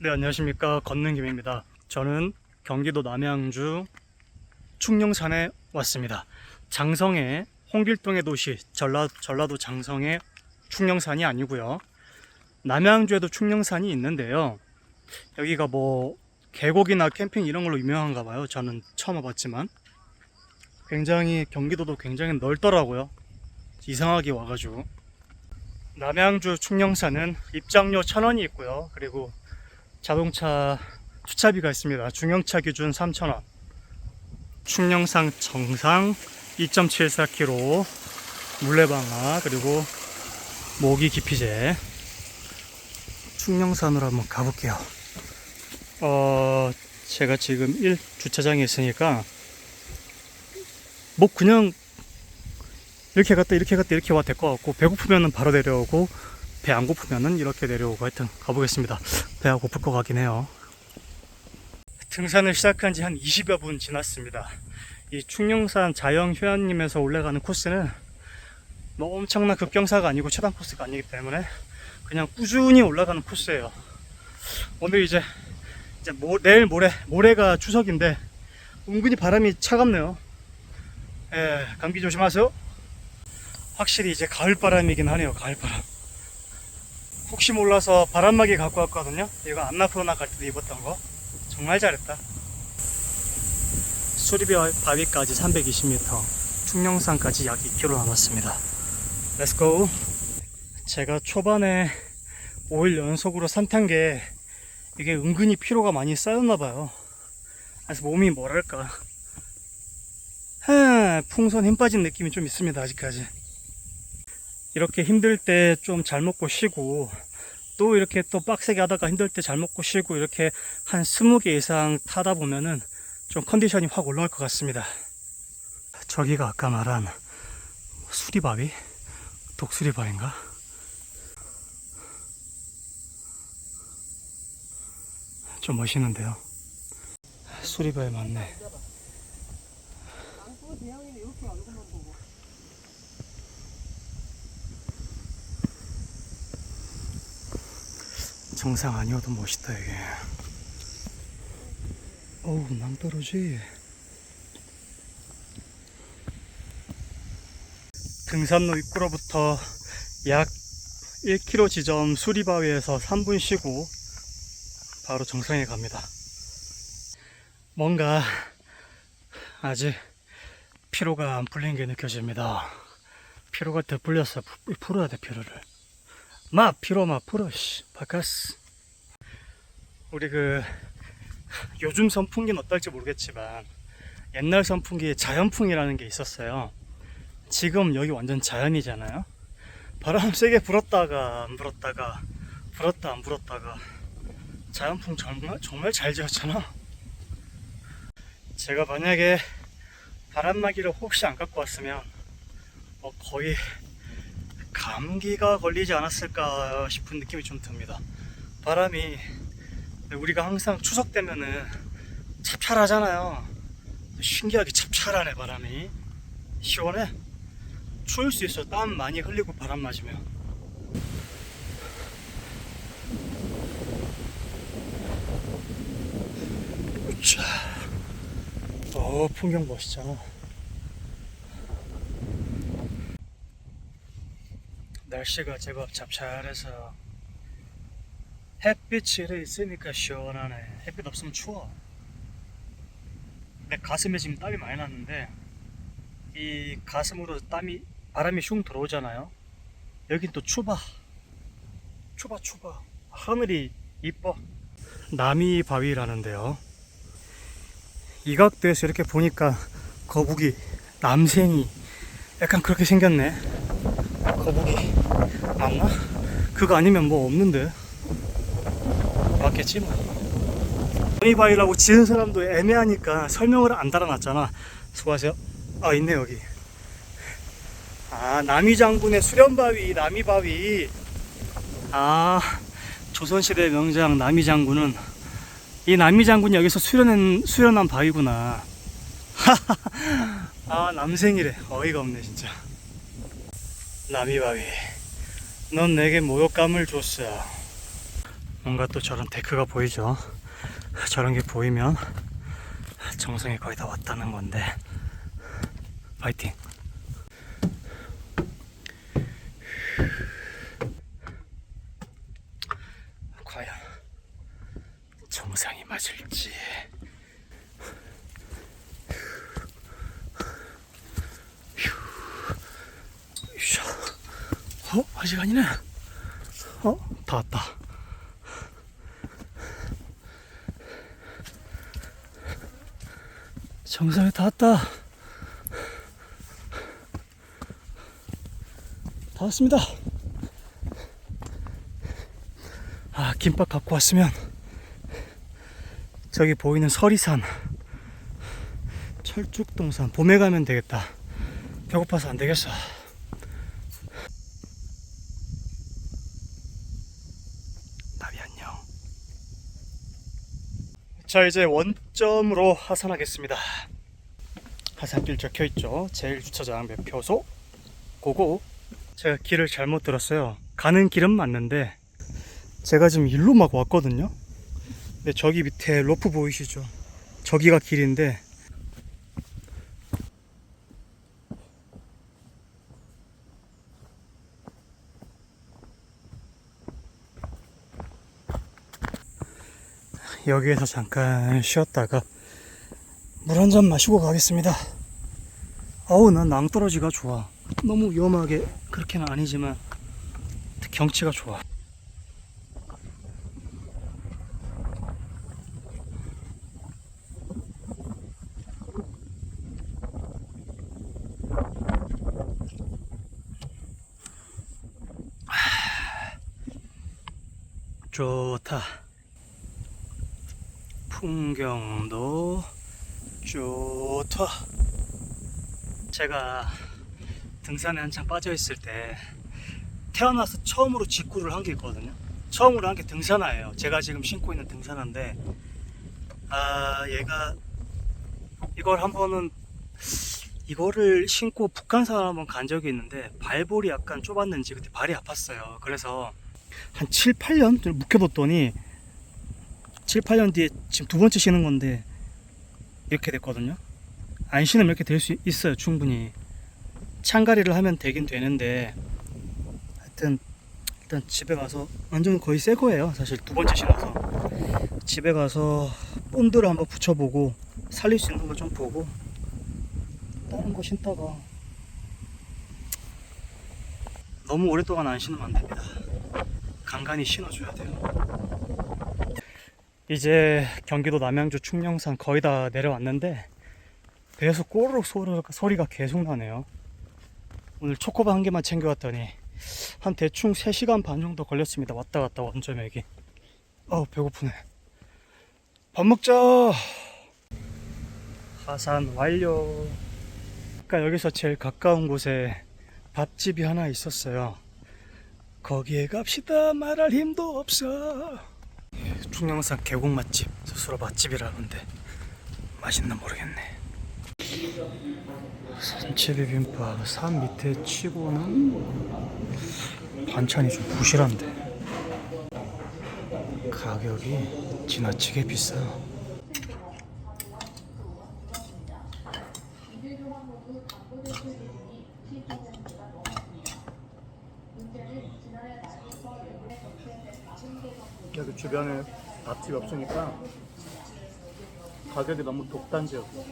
네, 안녕하십니까. 건능김입니다. 저는 경기도 남양주 충령산에 왔습니다. 장성의 홍길동의 도시, 전라, 전라도 장성의 충령산이 아니고요. 남양주에도 충령산이 있는데요. 여기가 뭐 계곡이나 캠핑 이런 걸로 유명한가 봐요. 저는 처음 와봤지만. 굉장히 경기도도 굉장히 넓더라고요. 이상하게 와가지고. 남양주 충령산은 입장료 1000원이 있고요. 그리고 자동차 주차비가 있습니다. 중형차 기준 3,000원. 충령산 정상 2.74km 물레방아 그리고 모기 기피제 충령산으로 한번 가볼게요. 어, 제가 지금 1 주차장에 있으니까 뭐 그냥 이렇게 갔다 이렇게 갔다 이렇게 와될것 같고 배고프면은 바로 내려오고 배 안 고프면은 이렇게 내려오고 하여튼 가보겠습니다. 배가 고플 것 같긴 해요. 등산을 시작한 지 한 20여 분 지났습니다. 이 충령산 자영휴양림에서 올라가는 코스는 뭐 엄청난 급경사가 아니고 최단 코스가 아니기 때문에 그냥 꾸준히 올라가는 코스예요. 오늘 이제 이제 모, 내일 모레 모레가 추석인데 은근히 바람이 차갑네요. 예, 감기 조심하세요. 확실히 이제 가을 바람이긴 하네요. 가을 바람. 혹시 몰라서 바람막이 갖고 왔거든요. 이거 안나푸르나 갈 때도 입었던 거. 정말 잘했다. 수리비 바위까지 320m, 충령산까지 약 2km 남았습니다. 렛츠고! 제가 초반에 5일 연속으로 산 탄 게 이게 은근히 피로가 많이 쌓였나 봐요. 그래서 몸이 뭐랄까. 하, 풍선 힘 빠진 느낌이 좀 있습니다, 아직까지. 이렇게 힘들 때 좀 잘 먹고 쉬고, 또 이렇게 또 빡세게 하다가 힘들 때 잘 먹고 쉬고, 이렇게 한 20개 이상 타다 보면은 좀 컨디션이 확 올라올 것 같습니다. 저기가 아까 말한 수리바위? 독수리바위인가? 좀 멋있는데요. 수리바위 맞네. 정상 아니어도 멋있다 이게. 어우 낭떠러지. 등산로 입구로부터 약 1km 지점 수리바위에서 3분 쉬고 바로 정상에 갑니다. 뭔가 아직 피로가 안 풀린 게 느껴집니다. 피로가 더 풀렸어 푸- 풀어야 돼 피로를 마 피로 마 풀어 씨 바카스 우리 그 요즘 선풍기는 어떨지 모르겠지만 옛날 선풍기에 자연풍이라는 게 있었어요. 지금 여기 완전 자연이잖아요. 바람 세게 불었다가 안 불었다가 불었다 안 불었다가 자연풍 정말 정말 잘 지었잖아. 제가 만약에 바람막이를 혹시 안 갖고 왔으면 어, 거의 감기가 걸리지 않았을까 싶은 느낌이 좀 듭니다. 바람이 우리가 항상 추석 되면은 찹쌀하잖아요. 신기하게 찹쌀하네 바람이. 시원해. 추울 수 있어. 땀 많이 흘리고 바람 맞으면. 으쌰. 어 풍경 멋있잖아. 날씨가 제법 찹쌀해서 햇빛이 있으니까 시원하네. 햇빛 없으면 추워. 내 가슴에 지금 땀이 많이 났는데 이 가슴으로 땀이 바람이 슝 들어오잖아요. 여긴 또 추봐. 추봐 추봐. 하늘이 이뻐. 남이 바위라는데요. 이 각도에서 이렇게 보니까 거북이 남생이 약간 그렇게 생겼네. 거북이 맞나? 그거 아니면 뭐 없는데. 맞겠지 뭐. 바위바위라고 지은 사람도 애매하니까 설명을 안 달아놨잖아. 수고하세요. 아 있네 여기. 아 남이 장군의 수련바위 남이바위. 아 조선시대 명장 남이 장군은 이 남이 장군이 여기서 수련한 수련한 바위구나. 아 남생이래. 어이가 없네 진짜. 남이바위. 넌 내게 모욕감을 줬어. 뭔가 또 저런 데크가 보이죠. 저런 게 보이면 정상에 거의 다 왔다는 건데 파이팅. 과연 정상이 맞을지. 휴. 어? 아직 아니네. 어? 다 왔다. 정상에 다 왔다. 다 왔습니다. 아, 김밥 갖고 왔으면 저기 보이는 서리산 철쭉동산 봄에 가면 되겠다. 배고파서 안 되겠어. 나비 안녕. 자 이제 원점으로 하산하겠습니다. 하산길 적혀 있죠. 제일 주차장 매표소 고고. 제가 길을 잘못 들었어요. 가는 길은 맞는데 제가 지금 일로 막 왔거든요. 근데 저기 밑에 로프 보이시죠? 저기가 길인데 여기에서 잠깐 쉬었다가 물 한 잔 마시고 가겠습니다. 어우, 난 낭떠러지가 좋아. 너무 위험하게 그렇게는 아니지만 경치가 좋아. 좋다. 풍경도 좋다. 제가 등산에 한창 빠져 있을 때 태어나서 처음으로 직구를 한 게 있거든요. 처음으로 한 게 등산화예요. 제가 지금 신고 있는 등산화인데 아 얘가 이걸 한 번은 이거를 신고 북한산을 한번 간 적이 있는데 발볼이 약간 좁았는지 그때 발이 아팠어요. 그래서 한 7, 8년 좀 묵혀뒀더니 7, 8년 뒤에 지금 두 번째 신은 건데 이렇게 됐거든요. 안 신으면 이렇게 될 수 있어요, 충분히. 창가리를 하면 되긴 되는데 하여튼 일단 집에 가서 완전 거의 새 거예요. 사실 두 번째 신어서 집에 가서 본드를 한번 붙여보고 살릴 수 있는 거좀 보고 다른 거 신다가 너무 오랫동안 안 신으면 안 됩니다. 간간히 신어줘야 돼요. 이제 경기도 남양주 충령산 거의 다 내려왔는데 배에서 꼬르륵 소리가, 계속 나네요. 오늘 초코바 한 개만 챙겨왔더니 한 대충 3시간 반 정도 걸렸습니다. 왔다 갔다 원점에게. 어우 배고프네. 밥 먹자. 하산 완료. 아까 여기서 제일 가까운 곳에 밥집이 하나 있었어요. 거기에 갑시다 말할 힘도 없어. 충령산 계곡 맛집 스스로 맛집이라는데 맛있나 모르겠네. 산채 비빔밥 산 밑에 치고는 반찬이 좀 부실한데 가격이 지나치게 비싸. 여기 주변에 밥집이 없으니까 가격이 너무 독단지였어.